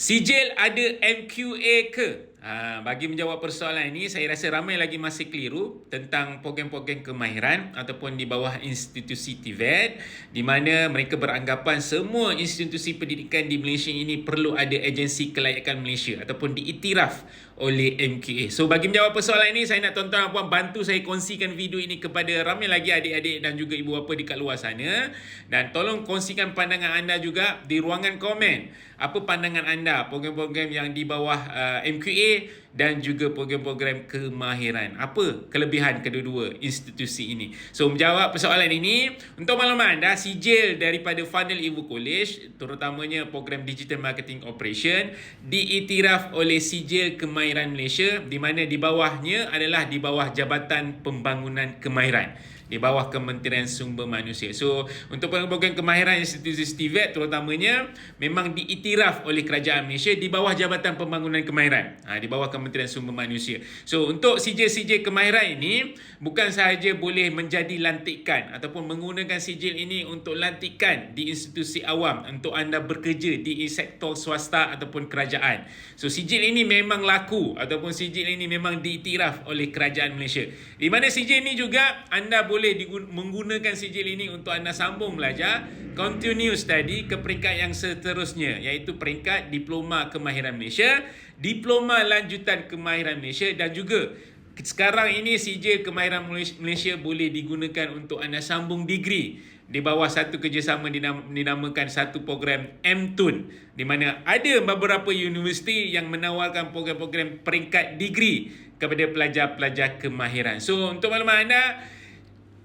Sijil ada MQA ke? Ha, bagi menjawab persoalan ini, saya rasa ramai lagi masih keliru tentang program-program kemahiran ataupun di bawah institusi TVET di mana mereka beranggapan semua institusi pendidikan di Malaysia ini perlu ada agensi kelayakan Malaysia ataupun diiktiraf oleh MQA. So bagi menjawab persoalan ini, saya nak tuan-tuan puan bantu saya kongsikan video ini kepada ramai lagi adik-adik dan juga ibu bapa di kat luar sana dan tolong kongsikan pandangan anda juga di ruangan komen. Apa pandangan anda program-program yang di bawah uh, MQA dan juga program-program kemahiran. Apa kelebihan kedua-dua institusi ini? So menjawab persoalan ini, untuk makluman anda sijil daripada Funnel Ibu College terutamanya program Digital Marketing Operation diiktiraf oleh sijil kemahiran Malaysia di mana di bawahnya adalah di bawah Jabatan Pembangunan Kemahiran di bawah Kementerian Sumber Manusia. So, untuk program kemahiran institusi STIVET terutamanya memang diiktiraf oleh Kerajaan Malaysia di bawah Jabatan Pembangunan Kemahiran. Ha, di bawah Kementerian Sumber Manusia. So, untuk sijil-sijil kemahiran ini bukan sahaja boleh menjadi lantikan ataupun menggunakan sijil ini untuk lantikan di institusi awam untuk anda bekerja di sektor swasta ataupun kerajaan. So, sijil ini memang laku ataupun sijil ini memang diiktiraf oleh Kerajaan Malaysia. Di mana sijil ini juga anda boleh boleh menggunakan sijil ini untuk anda sambung belajar continue study ke peringkat yang seterusnya iaitu peringkat Diploma Kemahiran Malaysia, Diploma Lanjutan Kemahiran Malaysia dan juga sekarang ini sijil Kemahiran Malaysia boleh digunakan untuk anda sambung degree di bawah satu kerjasama dinamakan satu program MTUN di mana ada beberapa universiti yang menawarkan program-program peringkat degree kepada pelajar-pelajar kemahiran. So untuk maklumat anda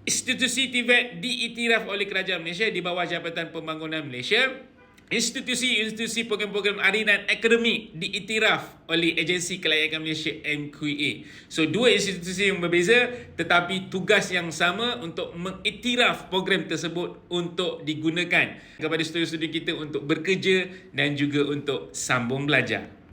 Institusi TVET diiktiraf oleh Kerajaan Malaysia di bawah Jabatan Pembangunan Malaysia. Institusi-institusi program-program arinan akademik diiktiraf oleh Agensi Kelayakan Malaysia MQA. So dua institusi yang berbeza tetapi tugas yang sama untuk mengiktiraf program tersebut untuk digunakan kepada studi-studi kita untuk bekerja dan juga untuk sambung belajar.